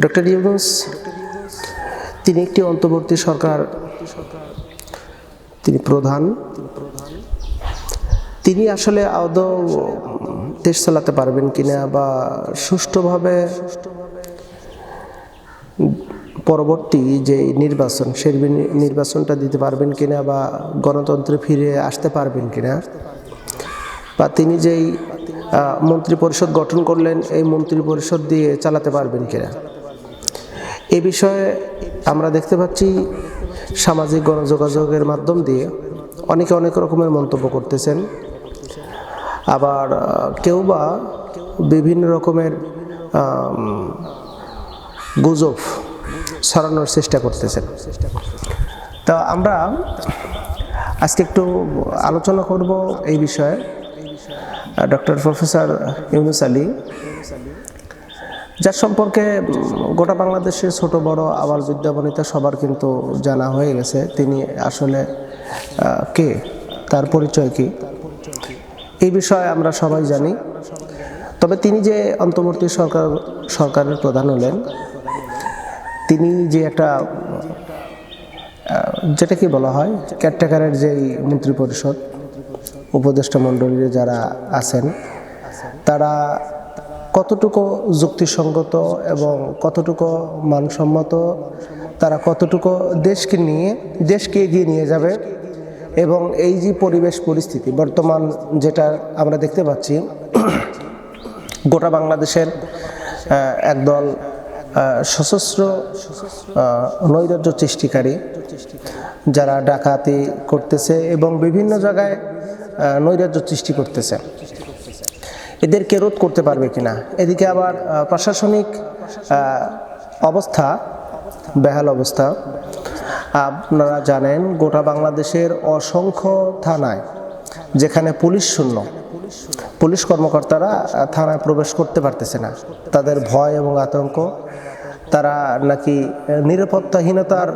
Doctor Yunus, তিনি একটি অন্তর্বর্তী সরকার। তিনি প্রধান। তিনি আসলে আদৌ দেশ চালাতে পারবেন কিনা বা সুষ্ঠুভাবে পরবর্তী যে নির্বাচন, সেই নির্বাচনটা দিতে পারবেন কিনা বা গণতন্ত্রে ফিরে আসতে পারবেন কিনা, বা তিনি যেই মন্ত্রী পরিষদ গঠন করলেন, এই মন্ত্রী পরিষদ দিয়ে চালাতে পারবেন কিনা। এ বিষয়ে আমরা দেখতে পাচ্ছি সামাজিক গণযোগাযোগের মাধ্যম দিয়ে অনেকে অনেক রকমের মন্তব্য করতেছেন। আবার কেউ বা বিভিন্ন রকমের গুজব ছড়ানোর চেষ্টা করতেছেন। তা আমরা আজকে একটু আলোচনা করব এই বিষয়ে। ডক্টর প্রফেসর ইউনুস আলী যার সম্পর্কে গোটা বাংলাদেশের ছোট, বড় আবার বিদ্যাবনিতা সবার কিন্তু জানা হয়ে গেছে। তিনি আসলে কে? তার পরিচয় কি? এই বিষয়ে আমরা সবাই জানি। তবে তিনি যে অন্তর্বর্তী সরকার, সরকারের প্রধান হলেন, তিনি যে একটা যেটা কি বলা হয় ক্যারটেকারের যেই মন্ত্রিপরিষদ উপদেষ্টা মণ্ডলীর যারা আছেন, তারা কতটুকু যুক্তিসঙ্গত এবং কতটুকু মানসম্মত, তারা কতটুকু দেশকে নিয়ে, দেশকে এগিয়ে নিয়ে যাবে এবং এই যে পরিবেশ পরিস্থিতি, বর্তমান যেটা আমরা দেখতে পাচ্ছি, গোটা বাংলাদেশের একদল সশস্ত্র নৈরাজ্য সৃষ্টিকারী যারা ডাকাতি করতেছে এবং বিভিন্ন জায়গায় নৈরাজ্য সৃষ্টি করতেছে। এদেরকে রোধ করতে পারবে কিনা? এদিকে আবার প্রশাসনিক অবস্থা, বেহাল অবস্থা। আপনারা জানেন, গোটা বাংলাদেশের অসংখ্য থানায় যেখানে পুলিশ শূন্য, পুলিশ কর্মকর্তারা থানায় প্রবেশ করতে পারতেছে না। তাদের ভয় এবং আতঙ্ক, তারা নাকি নিরাপত্তাহীনতার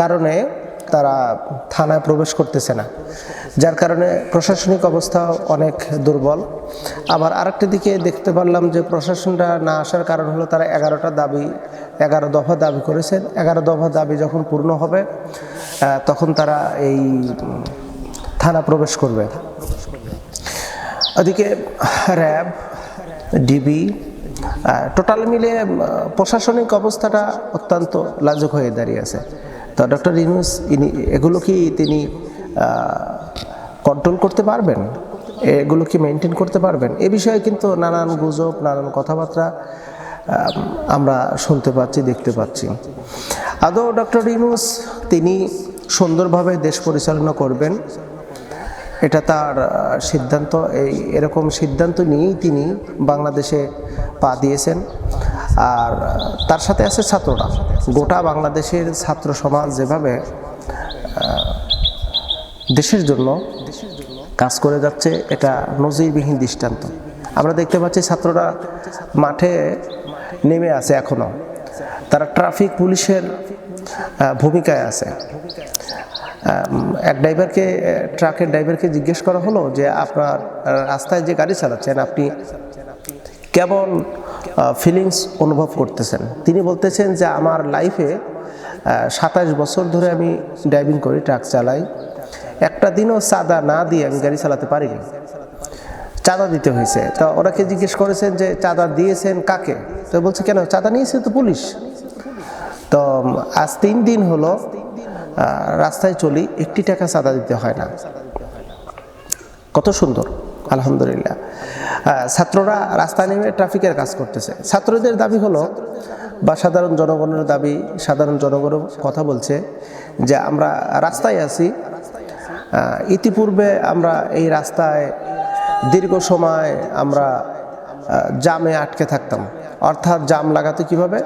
কারণে তারা থানায় প্রবেশ করতেছে না। যার কারণে প্রশাসনিক অবস্থা অনেক দুর্বল। আবার আরেকটি দিকে দেখতে পারলাম যে প্রশাসনটা না আসার কারণ হলো তারা এগারোটা দাবি, এগারো দফা দাবি করেছেন। এগারো দফা দাবি যখন পূর্ণ হবে তখন তারা এই থানা প্রবেশ করবে। ওদিকে র্যাব, ডিবি টোটাল মিলে প্রশাসনিক অবস্থাটা অত্যন্ত লাজুক হয়ে দাঁড়িয়ে আছে। তো ডক্টর ইনুস ইনি, এগুলো কি তিনি কন্ট্রোল করতে পারবেন? এগুলো কি মেনটেন করতে পারবেন? এ বিষয়ে কিন্তু নানান গুজব, নানান কথাবার্তা আমরা শুনতে পাচ্ছি, দেখতে পাচ্ছি। আদৌ ডক্টর ইনুস তিনি সুন্দরভাবে দেশ পরিচালনা করবেন? এটা তার সিদ্ধান্ত। এই, এরকম সিদ্ধান্ত নিয়েই তিনি বাংলাদেশে পা দিয়েছেন। আর, তার সাথে আছে ছাত্ররা। গোটা বাংলাদেশের ছাত্র সমাজ যেভাবে দেশের জন্য কাজ করে যাচ্ছে এটা নজিরবিহীন দৃষ্টান্ত। আমরা দেখতে পাচ্ছি ছাত্ররা মাঠে নেমে আছে এখনও। তারা ট্রাফিক পুলিশের ভূমিকায় আছে। এক ড্রাইভারকে, ট্রাকের ড্রাইভারকে জিজ্ঞেস করা হলো যে, আপনার রাস্তায় যে গাড়ি চালাচ্ছেন, আপনি কেমন ফিলিংস অনুভব করতেছেন? তিনি বলতেছেন যে, আমার লাইফে সাতাশ বছর ধরে আমি ড্রাইভিং করি ট্রাক চালাই। একটা দিনও চাঁদা না দিয়ে আমি গাড়ি চালাতে পারিনি। চাঁদা দিতে হয়েছে। তো ওনাকে জিজ্ঞেস করেছেন যে চাঁদা দিয়েছেন কাকে? তো বলছে, কেন? চাঁদা নিয়েছে তো পুলিশ। তো আজ তিন দিন হলো রাস্তায় চলি, একটি টাকা চাঁদা দিতে হয় না। কত সুন্দর, আলহামদুলিল্লাহ। ছাত্ররা রাস্তায় নেমে ট্রাফিকের কাজ করতেছে। ছাত্রদের দাবি হলো, বা সাধারণ জনগণের দাবি, সাধারণ জনগণও কথা বলছে যে আমরা রাস্তায় আছি ইতিপূর্বে আমরা এই রাস্তায় দীর্ঘ সময় আমরা জামে আটকে থাকতাম। অর্থাৎ জাম লাগাতে কীভাবে?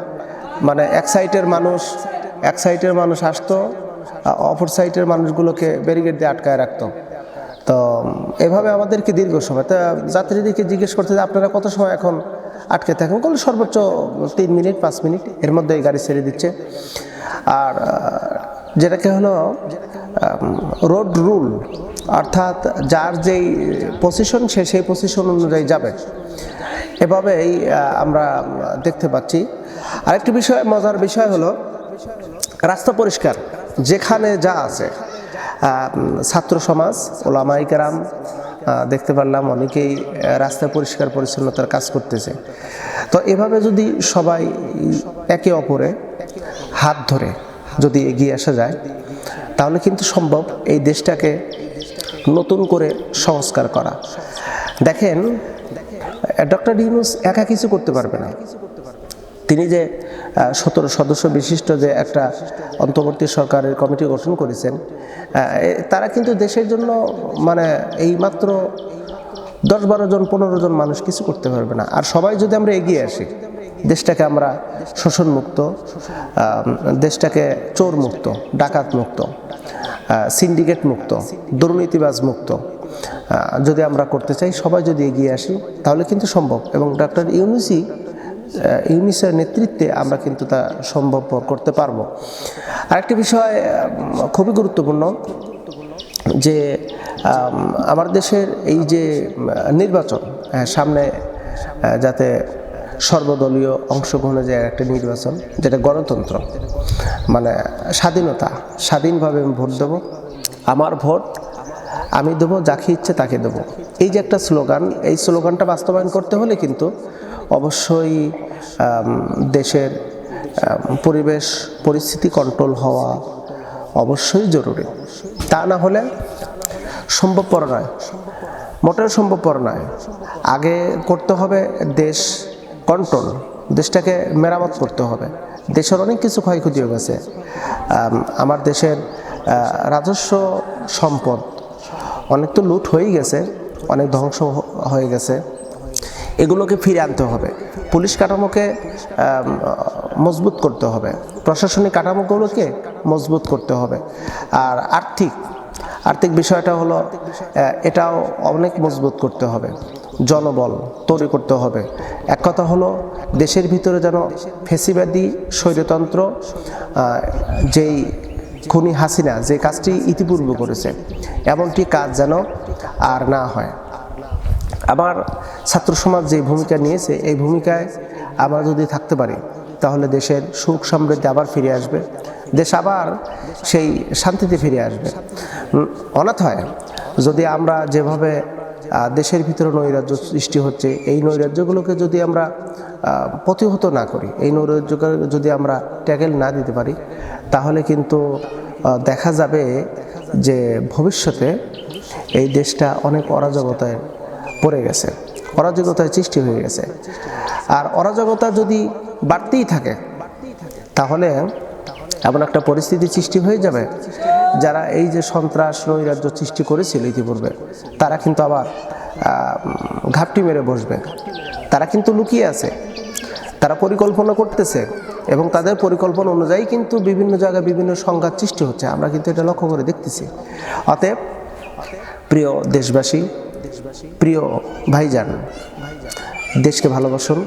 মানে এক সাইডের মানুষ, এক সাইডের মানুষ আসতো অপর সাইডের মানুষগুলোকে ব্যারিকেড দিয়ে আটকায় রাখতো। তো, এভাবে আমাদেরকে দীর্ঘ সময়। তা, যাত্রীদেরকে জিজ্ঞেস করতে যে আপনারা কত সময় এখন আটকে থাকেন? বলে সর্বোচ্চ তিন মিনিট, পাঁচ মিনিট। এর মধ্যে এই গাড়ি ছেড়ে দিচ্ছে। আর যেটাকে হলো রোড রুল অর্থাৎ যার যেই পজিশন সে সেই পজিশন অনুযায়ী যাবে। এভাবেই আমরা দেখতে পাচ্ছি। আরেকটি বিষয়, মজার বিষয় হলো, রাস্তা পরিষ্কার, যেখানে যা আছে ছাত্র সমাজ, ওলামাই কেরাম দেখতে পারলাম অনেকেই রাস্তা পরিষ্কার, পরিচ্ছন্নতার কাজ করতেছে। তো এভাবে যদি সবাই একে অপরে হাত ধরে যদি এগিয়ে আসা যায়, তাহলে কিন্তু সম্ভব এই দেশটাকে নতুন করে সংস্কার করা। দেখেন, ডক্টর ইউনুস একা কিছু করতে পারবে না। তিনি যে সতেরো সদস্য বিশিষ্ট যে একটা অন্তর্বর্তী সরকারের কমিটি গঠন করেছেন তারা কিন্তু দেশের জন্য মানে এই মাত্র দশ বারো জন, পনেরো জন মানুষ কিছু করতে পারবে না। আর সবাই যদি আমরা এগিয়ে আসি দেশটাকে আমরা শোষণ মুক্ত দেশটাকে চোর মুক্ত ডাকাত মুক্ত সিন্ডিকেট মুক্ত দুর্নীতিবাজ মুক্ত যদি আমরা করতে চাই, সবাই যদি এগিয়ে আসি, তাহলে কিন্তু সম্ভব। এবং ডক্টর ইউনুসি ইউনিসের নেতৃত্বে আমরা কিন্তু তা সম্ভব করতে পারব। আরেকটি বিষয় খুবই গুরুত্বপূর্ণ, যে আমার দেশের এই যে নির্বাচন সামনে যাতে সর্বদলীয় অংশগ্রহণের যে একটা নির্বাচন, যেটা গণতন্ত্র। মানে স্বাধীনতা, স্বাধীনভাবে আমি ভোট দেবো, আমার ভোট আমি দেবো, যাকে ইচ্ছে তাকে দেবো। এই যে একটা স্লোগান, এই স্লোগানটা বাস্তবায়ন করতে হলে কিন্তু অবশ্যই দেশের পরিবেশ, পরিস্থিতি কন্ট্রোল হওয়া অবশ্যই জরুরি। তা না হলে সম্ভবপর নয়। মোটেও সম্ভবপর নয়। আগে করতে হবে দেশ কন্ট্রোল দেশটাকে মেরামত করতে হবে। দেশের অনেক কিছু ক্ষয়ক্ষতি হয়ে গেছে। আমার দেশের রাজস্ব সম্পদ অনেক তো লুট হয়েই গেছে, অনেক ধ্বংস হয়ে গেছে। এগুলোকে ফিরে আনতে হবে। পুলিশ কাঠামোকে মজবুত করতে হবে। প্রশাসনিক কাঠামোগুলোকে মজবুত করতে হবে। আর আর্থিক আর্থিক বিষয়টা হলো এটাও অনেক মজবুত করতে হবে। জনবল তৈরি করতে হবে। এক কথা হলো, দেশের ভিতরে যেন ফেসিবাদী স্বৈরতন্ত্র যেই খুনি হাসিনা, যে কাজটি ইতিপূর্বে করেছে, এমনটি কাজ যেন আর না হয়। আমার ছাত্র সমাজ যে ভূমিকা নিয়েছে, এই ভূমিকায় আমরা যদি থাকতে পারি, তাহলে দেশের সুখ সমৃদ্ধি আবার ফিরে আসবে। দেশ আবার সেই শান্তিতে ফিরে আসবে। অনাথ হয়। যদি আমরা যেভাবে দেশের ভিতরে নৈরাজ্য সৃষ্টি হচ্ছে। এই নৈরাজ্যগুলোকে যদি আমরা প্রতিহত না করি, এই নৈরাজ্যকে যদি আমরা ট্যাগেল না দিতে পারি, তাহলে কিন্তু দেখা যাবে যে ভবিষ্যতে এই দেশটা অনেক অরাজকতায় পড়ে গেছে, অরাজকতায় সৃষ্টি হয়ে গেছে। আর অরাজকতা যদি বাড়তেই থাকে, তাহলে এমন একটা পরিস্থিতি সৃষ্টি হয়ে যাবে যারা এই যে সন্ত্রাস নৈরাজ্য সৃষ্টি করেছিল ইতিপূর্বে, তারা কিন্তু আবার ঘাপটি মেরে বসবে। তারা কিন্তু লুকিয়ে আছে। তারা পরিকল্পনা করতেছে এবং তাদের পরিকল্পনা অনুযায়ী কিন্তু বিভিন্ন জায়গায় বিভিন্ন সংঘাত সৃষ্টি হচ্ছে। আমরা কিন্তু এটা লক্ষ্য করে দেখতেছি। অতএব, প্রিয় দেশবাসী, প্রিয় ভাইজান, দেশকে ভালোবাসুন।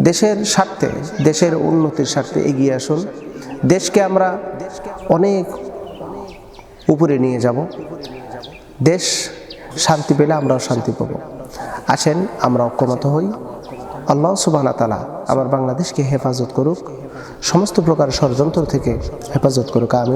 দেশের স্বার্থে, দেশের উন্নতির স্বার্থে এগিয়ে আসুন। দেশকে আমরা অনেক উপরে নিয়ে যাব। দেশ শান্তি পেলে আমরাও শান্তি পাব। আসেন আমরা ঐক্যমত হই। আল্লাহ সুবাহ তালা আমার বাংলাদেশকে হেফাজত করুক। সমস্ত প্রকার ষড়যন্ত্র থেকে হেফাজত করুক। আমিন।